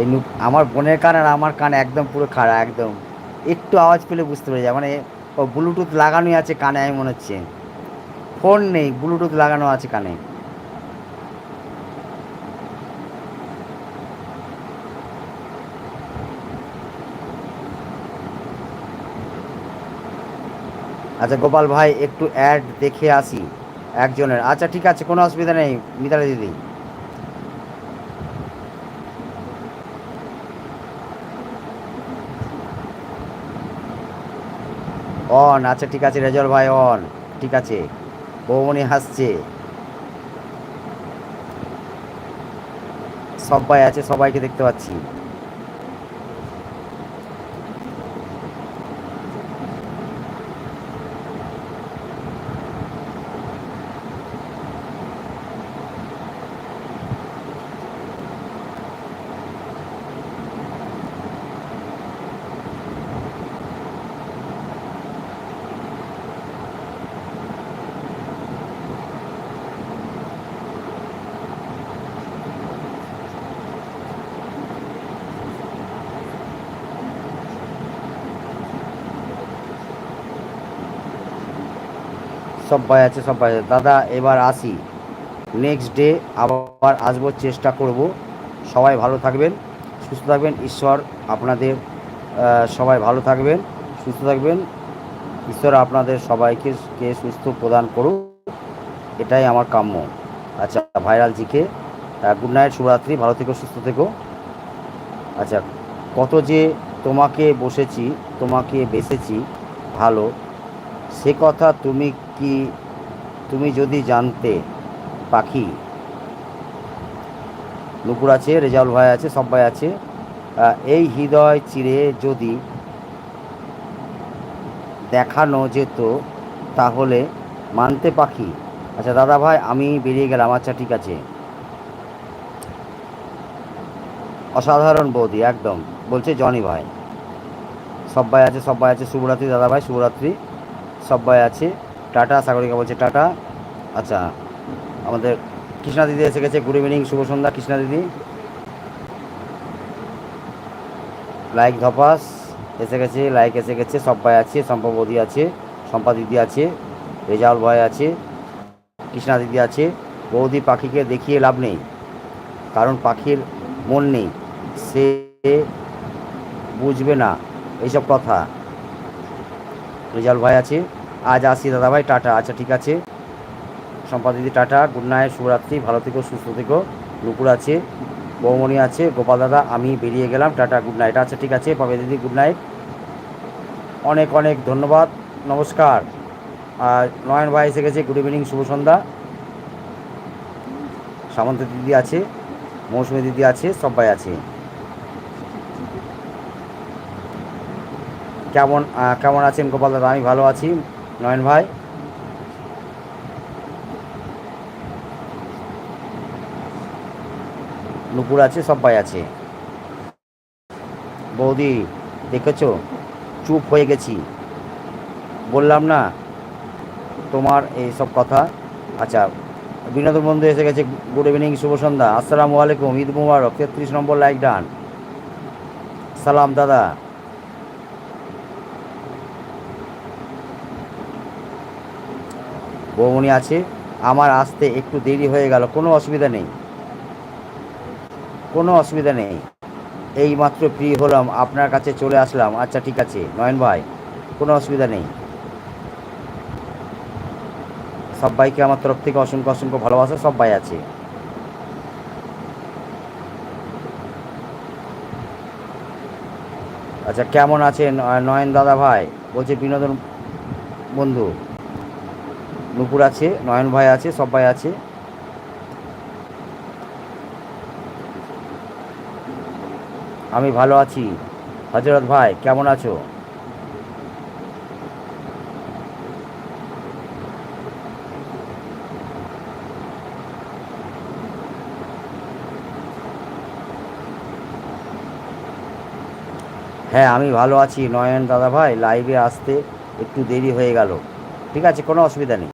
এই আমার বোনের কান আর আমার কান একদম পুরো খাড়া, একদম। একটু আওয়াজ পেলে বুঝতে পেরে যায়। মানে ও ব্লুটুথ লাগানোই আছে কানে, আমি মনে হচ্ছে। ফোন নেই ব্লুটুথ লাগানো আছে কানে। আচ্ছা গোপাল ভাই, একটু অ্যাড দেখে আসি একজনের। আচ্ছা ঠিক আছে, কোনো অসুবিধা নেই, মিতালি দিদি। অন আচ্ছা ঠিক আছে, রেজল ভাই, অন, ঠিক আছে। বৌমনি হাসছে। সবাই আছে, সবাইকে দেখতে পাচ্ছি। সবাই আছে সবাই আছে। দাদা, এবার আসি। নেক্সট ডে আবার আসব, চেষ্টা করব। সবাই ভালো থাকবেন, সুস্থ থাকবেন। ঈশ্বর আপনাদের সবাই ভালো থাকবেন, সুস্থ থাকবেন। ঈশ্বর আপনাদের সবাইকে কে সুস্থ প্রদান করুক, এটাই আমার কাম্য। আচ্ছা ভাইরাল জিকে গুড নাইট শুভরাত্রি, ভালো থেকো, সুস্থ থেকো। আচ্ছা কত যে তোমাকে বসেছি, তোমাকে বেসেছি, ভালো, সে কথা তুমি কি তুমি যদি জানতে, পাখি, নুপুর আছে, রেজাউল ভাই আছে সবাই আছে এই হৃদয় চিরে যদি দেখানো যেত, তাহলে মানতে পাখি। আচ্ছা দাদা ভাই, আমি বেরিয়ে গেলাম। আচ্ছা ঠিক আছে। অসাধারণ বৌদি, একদম। বলছে জনি ভাই। সবাই আছে সবাই আছে। শুভরাত্রি, দাদা ভাই, শুভরাত্রি। সবাই আছে। টাটা, সাগরিকা বলছে টাটা। আচ্ছা আমাদের কৃষ্ণা দিদি এসে গেছে গুড ইভিনিং শুভ সন্ধ্যা, কৃষ্ণা দিদি। লাইক ধপাস, এসে গেছে লাইক এসে গেছে সবাই আছে, সম্পা বৌদি আছে, সম্পা দিদি আছে, রেজাউল ভাই আছে, কৃষ্ণা দিদি আছে, বৌদি পাখিকে দেখিয়ে লাভ নেই, কারণ পাখির মন নেই, সে বুঝবে না, এইসব কথা। রেজাউল ভাই আছে। আজ আসি দাদাভাই, টাটা। আচ্ছা ঠিক আছে। সম্পা দিদি, টাটা। গুড নাইট, শুভরাত্রি। ভালো থেকো, সুস্থ থেকো। নুপুর আছে, বৌমণি আছে, গোপাল দাদা, আমি বেরিয়ে গেলাম। Ta-ta, good night. আচ্ছা ঠিক আছে, পাবে দিদি, গুড নাইট। অনেক অনেক ধন্যবাদ। নমস্কার। আর নয়ন ভাই এসে গেছে, গুড ইভিনিং, শুভ সন্ধ্যা। সামন্ত দিদি আছে, মৌসুমী দিদি আছে, সবাই আছে। কেমন কেমন আছেন গোপাল দাদা? আমি ভালো আছি। নয়ন ভাই? নুপুর আছে সবাই আছে। বৌদি, দেখেছ? চুপ হয়ে গেছি। বললাম না, তোমার এই সব কথা। আচ্ছা বিনোদন বন্ধু এসে গেছে। গুড ইভিনিং, শুভ সন্ধ্যা। আসসালামু আলাইকুম, ঈদ মুবারক। তেত্রিশ নম্বর লাইক ডান। সালাম দাদা। বৌমনি আছে। আমার আসতে একটু দেরি হয়ে গেল, কোনো অসুবিধা নেই। কোনো অসুবিধা নেই। এই মাত্র ফ্রি হলাম, আপনার কাছে চলে আসলাম। আচ্ছা ঠিক আছে, নয়ন ভাই, কোনো অসুবিধা নেই। সবাইকে আমার তরফ থেকে অসংখ্য অসংখ্য ভালোবাসা, সবাই আছে। আচ্ছা কেমন আছেন নয়ন দাদা ভাই? বলছে বিনোদন বন্ধু। নুপুর আছে, নয়ন ভাই আছে, সবাই আছে। আমি ভালো আছি। হজরত ভাই, কেমন আছো? হ্যাঁ আমি ভালো আছি। নয়ন দাদা ভাই লাইভে আসতে একটু দেরি হয়ে গেল। ঠিক আছে, কোনো অসুবিধা নেই।